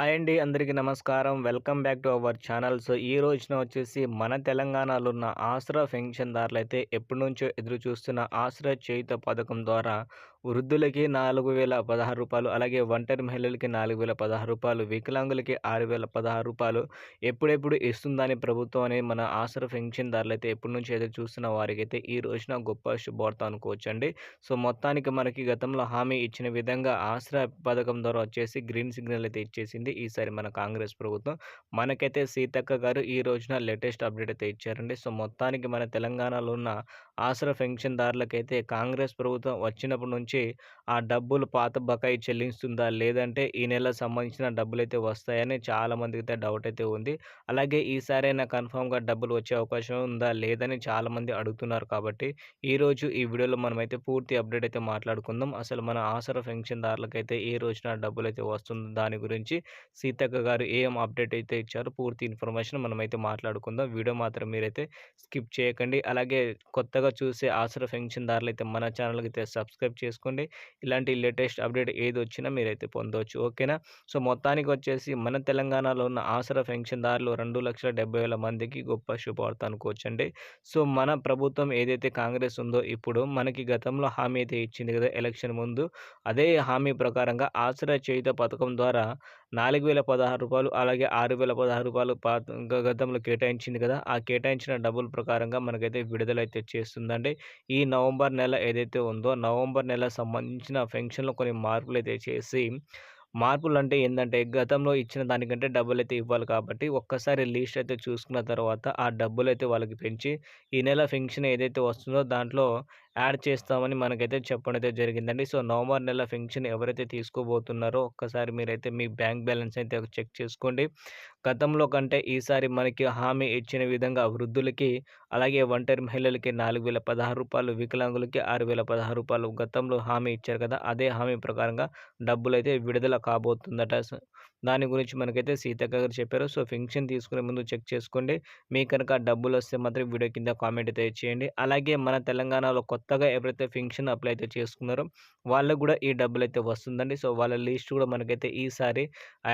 Hi అండి అందరికీ నమస్కారం. Welcome back to our channel. So ఈ రోజున వచ్చేసి మన తెలంగాణలో ఉన్న ఆసరా పెన్షన్దారులు అయితే ఎప్పటి నుంచో ఎదురు చూస్తున్న ఆసరా చేయుత పథకం ద్వారా వృద్ధులకి నాలుగు వేల పదహారు రూపాయలు అలాగే ఒంటరి మహిళలకి నాలుగు వేల పదహారు రూపాయలు వికలాంగులకి ఆరు వేల పదహారు రూపాయలు ఎప్పుడెప్పుడు ఇస్తుందని ప్రభుత్వం అని మన ఆసర పెన్షన్దారులు అయితే ఎప్పటి నుంచి అయితే చూస్తున్న వారికి అయితే ఈ రోజున గొప్ప శుభార్త అనుకోవచ్చండి. సో మొత్తానికి మనకి గతంలో హామీ ఇచ్చిన విధంగా ఆసరా పథకం ద్వారా వచ్చేసి గ్రీన్ సిగ్నల్ అయితే ఇచ్చేసింది ఈసారి మన కాంగ్రెస్ ప్రభుత్వం. మనకైతే సీతక్క గారు ఈ రోజున లేటెస్ట్ అప్డేట్ అయితే ఇచ్చారండి. సో మొత్తానికి మన తెలంగాణలో ఉన్న ఆసరా పెన్షన్దారులకైతే కాంగ్రెస్ ప్రభుత్వం వచ్చినప్పటి నుంచి ఆ డబ్బులు పాత బకాయి చెల్లిస్తుందా? లేదంటే ఈ నెల సంబంధించిన డబ్బులు అయితే వస్తాయని చాలామందికి అయితే డౌట్ అయితే ఉంది. అలాగే ఈసారైనా కన్ఫామ్గా డబ్బులు వచ్చే అవకాశం ఉందా? లేదని చాలామంది అడుగుతున్నారు కాబట్టి ఈరోజు ఈ వీడియోలో మనమైతే పూర్తి అప్డేట్ అయితే మాట్లాడుకుందాం. అసలు మన ఆసరా పెన్షన్దారులకైతే ఏ రోజున డబ్బులు అయితే వస్తుందో దాని గురించి సీతక్క గారు ఏం అప్డేట్ అయితే ఇచ్చారో పూర్తి ఇన్ఫర్మేషన్ మనమైతే మాట్లాడుకుందాం. వీడియో మాత్రం మీరైతే స్కిప్ చేయకండి. అలాగే కొత్తగా చూసే ఆసరా పెన్షన్దారులు అయితే మన ఛానల్కి అయితే సబ్స్క్రైబ్ చేసుకోండి ఇలాంటి లేటెస్ట్ అప్డేట్ ఏది వచ్చినా మీరైతే పొందవచ్చు ఓకేనా? సో మొత్తానికి వచ్చేసి మన తెలంగాణలో ఉన్న ఆసరా పెన్షన్దారులు రెండు లక్షల డెబ్బై వేల మందికి గొప్ప శుభవార్త అనుకోవచ్చండి సో మన ప్రభుత్వం ఏదైతే కాంగ్రెస్ ఉందో ఇప్పుడు మనకి గతంలో హామీ అయితే ఇచ్చింది కదా ఎలక్షన్ ముందు. అదే హామీ ప్రకారంగా ఆసరా చేయుత పథకం ద్వారా నాలుగు వేల పదహారు రూపాయలు అలాగే ఆరు వేల పదహారు రూపాయలు పాత గతంలో కేటాయించింది కదా ఆ కేటాయించిన డబ్బుల ప్రకారంగా మనకైతే విడుదలైతే చేస్తుందండి. ఈ నవంబర్ నెల ఏదైతే ఉందో నవంబర్ నెల సంబంధించిన పెన్షన్లో కొన్ని మార్పులు అయితే చేసి మార్పులు అంటే ఏంటంటే గతంలో ఇచ్చిన దానికంటే డబ్బులు అయితే ఇవ్వాలి కాబట్టి ఒక్కసారి లీస్ట్ అయితే చూసుకున్న తర్వాత ఆ డబ్బులు అయితే వాళ్ళకి పెంచి ఈ నెల పెన్షన్ ఏదైతే వస్తుందో దాంట్లో యాడ్ చేస్తామని మనకైతే చెప్పడం అయితే జరిగిందండి. సో నవంబర్ నెల పెన్షన్ ఎవరైతే తీసుకోబోతున్నారో ఒక్కసారి మీరైతే మీ బ్యాంక్ బ్యాలెన్స్ అయితే చెక్ చేసుకోండి. గతంలో కంటే ఈసారి మనకి హామీ ఇచ్చిన విధంగా వృద్ధులకి అలాగే ఒంటరి మహిళలకి నాలుగు వేల పదహారు రూపాయలు వికలాంగులకి ఆరు వేల పదహారు రూపాయలు గతంలో హామీ ఇచ్చారు కదా అదే హామీ ప్రకారంగా డబ్బులు అయితే విడుదల కాబోతుందట. దాని గురించి మనకైతే సీతక్క గారు చెప్పారు. సో పెన్షన్ తీసుకునే ముందు చెక్ చేసుకోండి. మీ కనుక డబ్బులు వస్తే మాత్రం వీడియో కింద కామెంట్ అయితే చేయండి. అలాగే మన తెలంగాణలో కొత్తగా ఎవరైతే ఫింక్షన్ అప్లై అయితే చేసుకున్నారో వాళ్ళకు కూడా ఈ డబ్బులు అయితే వస్తుందండి. సో వాళ్ళ లిస్ట్ కూడా మనకైతే ఈసారి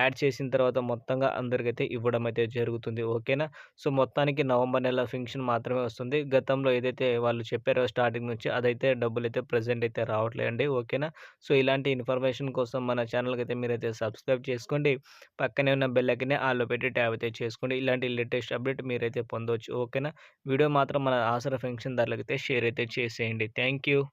యాడ్ చేసిన తర్వాత మొత్తంగా అందరికైతే ఇవ్వడం అయితే జరుగుతుంది. ఓకేనా? సో మొత్తానికి నవంబర్ నెల ఫింక్షన్ మాత్రమే వస్తుంది. గతంలో ఏదైతే వాళ్ళు చెప్పారో స్టార్టింగ్ నుంచి అదైతే డబ్బులు అయితే ప్రజెంట్ అయితే రావట్లేదండి. ఓకేనా? సో ఇలాంటి ఇన్ఫర్మేషన్ కోసం మన ఛానల్కి అయితే మీరైతే సబ్స్క్రైబ్ చేసుకోండి. పక్కనే ఉన్న బెల్లకినే ఐకనే ఆల్లో పెట్టి ట్యాబ్ అయితే చేసుకోండి. ఇలాంటి లేటెస్ట్ అప్డేట్ మీరైతే పొందవచ్చు ఓకేనా? వీడియో మాత్రం మన ఆసరా ఫంక్షన్ ధరలకైతే షేర్ అయితే చేసేయండి. Thank you.